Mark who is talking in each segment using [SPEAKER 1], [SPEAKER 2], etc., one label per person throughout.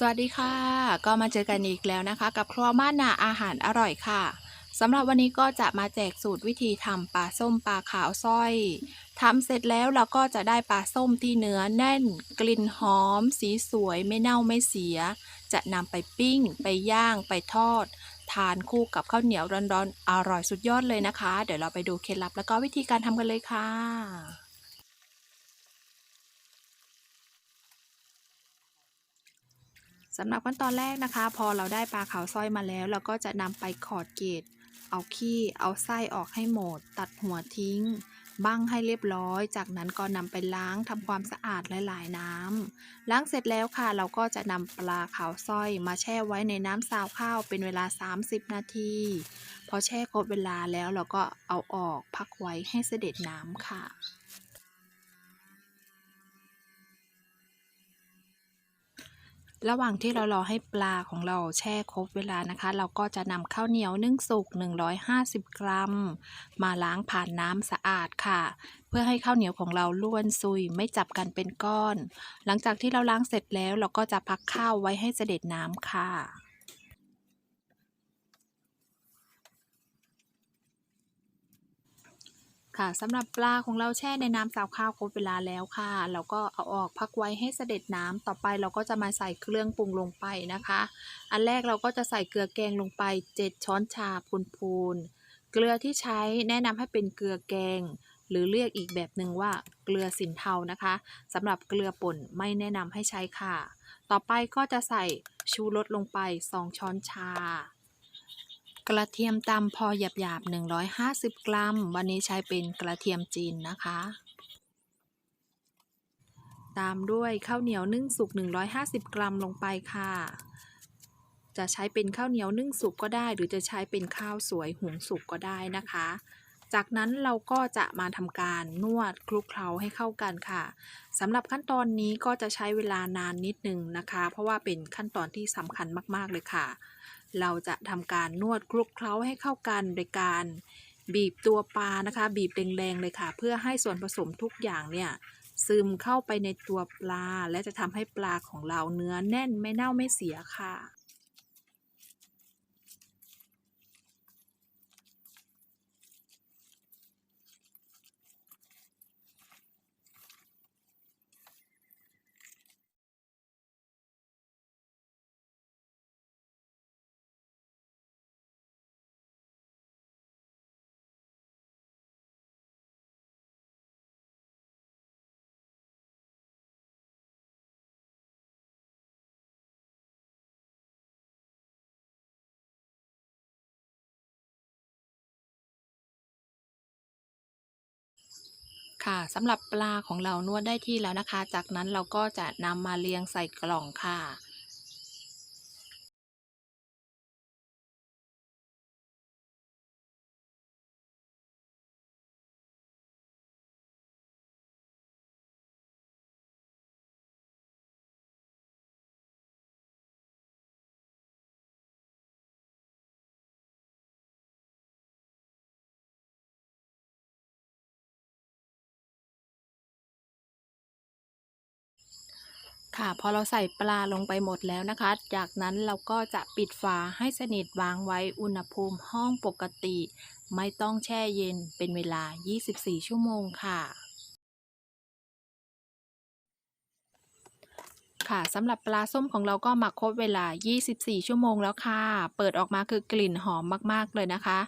[SPEAKER 1] สวัสดีค่ะ ก็มาเจอกันอีกแล้วนะคะ กับครัวบ้านนาอาหารอร่อยค่ะสำหรับวันนี้ก็จะมาแจกสูตรวิธีทำปลาส้มปลาขาวสร้อยทำเสร็จแล้วเราก็จะได้ปลาส้มที่เนื้อแน่น กลิ่นหอม สีสวยไม่เน่าไม่เสีย จะนำไปปิ้ง ไปย่างไปทอด ทานคู่กับข้าวเหนียวร้อนๆอร่อยสุดยอดเลยนะคะ เดี๋ยวเราไปดูเคล็ดลับแล้วก็วิธีการทำกันเลยค่ะ สำหรับขั้นตอนแรกนะคะ พอเราได้ปลาขาวสร้อยมาแล้ว เราก็จะนำไปขอดเกล็ดเอาขี้เอาไส้ออกให้หมด ตัดหัวทิ้งบั้งให้เรียบร้อย จากนั้นก็นำไปล้างทำความสะอาดหลายๆน้ำล้างเสร็จแล้วค่ะ เราก็จะนำปลาขาวสร้อยมาแช่ไว้ในน้ำซาวข้าวเป็นเวลา 30 นาที พอแช่ครบเวลาแล้วเราก็เอาออกพักไว้ให้เสด็จน้ำค่ะ ระหว่างที่เรารอให้ปลาของเราแช่ครบเวลานะคะ เราก็จะนำข้าวเหนียวนึ่งสุก 150 กรัม มาล้างผ่านน้ำสะอาดค่ะ เพื่อให้ข้าวเหนียวของเราล้วนซุยไม่จับกันเป็นก้อน หลังจากที่เราล้างเสร็จแล้วเราก็จะพักข้าวไว้ให้เสด็จน้ำค่ะ ค่ะสำหรับปลาของเราแช่ในน้ำซาวข้าวครบเวลาแล้วค่ะเราก็เอาออกพักไว้ให้เสด็จน้ำต่อไปเราก็จะมาใส่เครื่องปรุงลงไปนะคะ อันแรกเราก็จะใส่เกลือแกงลงไป 7 ช้อนชาพูนๆเกลือที่ใช้แนะนำให้เป็นเกลือแกง หรือเรียกอีกแบบหนึ่งว่าเกลือสินเทานะคะสำหรับเกลือป่นไม่แนะนำให้ใช้ค่ะ ต่อไปก็จะใส่ชูรสลงไป 2 ช้อนชา กระเทียมตำพอหยาบๆ 150 กรัม วันนี้ใช้เป็นกระเทียมจีนนะคะ ตามด้วยข้าวเหนียวนึ่งสุก 150 กรัมลงไปค่ะ จะใช้เป็นข้าวเหนียวนึ่งสุกก็ได้ หรือจะใช้เป็นข้าวสวยหุงสุกก็ได้นะคะ จากนั้นเราก็จะมาทำการนวดคลุกเคล้าให้เข้ากันค่ะสำหรับขั้นตอนนี้ก็จะใช้เวลานานนิดนึงนะคะ เพราะว่าเป็นขั้นตอนที่สำคัญมากๆเลยค่ะ เราจะทำการนวดคลุกเคล้าให้เข้ากันโดยการบีบตัวปลานะคะ บีบแรงๆเลยค่ะ เพื่อให้ส่วนผสมทุกอย่างเนี่ยซึมเข้าไปในตัวปลา และจะทำให้ปลาของเราเนื้อแน่นไม่เน่าไม่เสียค่ะ ค่ะสำหรับปลาของเรานวดได้ที่แล้วนะคะ จากนั้นเราก็จะนำมาเรียงใส่กล่องค่ะ ค่ะพอเราใส่ปลาลงไปหมดแล้วนะคะ จากนั้นเราก็จะปิดฝาให้สนิทวางไว้อุณหภูมิห้องปกติ ไม่ต้องแช่เย็นเป็นเวลา 24 ชั่วโมงค่ะ ค่ะสำหรับปลาส้มของเราก็หมักครบเวลา 24 ชั่วโมงแล้วค่ะ เปิดออกมาคือกลิ่นหอมมากๆเลยนะคะ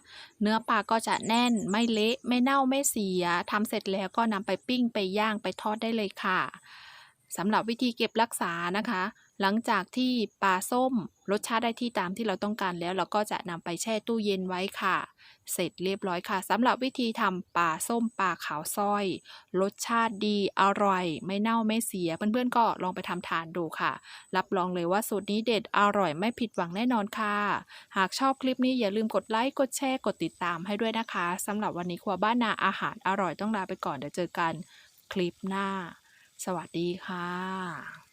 [SPEAKER 1] เนื้อปลาก็จะแน่นไม่เละไม่เน่าไม่เสียทำเสร็จแล้วก็นำไปปิ้งไปย่างไปทอดได้เลยค่ะ สำหรับวิธีเก็บรักษานะคะ หลังจากที่ปลาส้มรสชาติได้ที่ตามที่เราต้องการแล้ว เราก็จะนำไปแช่ตู้เย็นไว้ค่ะ เสร็จเรียบร้อยค่ะสำหรับวิธีทำปลาส้มปลาขาวสร้อย รสชาติดีอร่อย ไม่เน่าไม่เสีย เพื่อนๆก็ลองไปทำทานดูค่ะ รับรองเลยว่าสูตรนี้เด็ดอร่อยไม่ผิดหวังแน่นอนค่ะ หากชอบคลิปนี้อย่าลืมกดไลค์กดแชร์กดติดตามให้ด้วยนะคะสำหรับวันนี้ครัวบ้านนาอาหารอร่อยต้องลาไปก่อนเดี๋ยวเจอกันคลิปหน้า สวัสดีค่ะ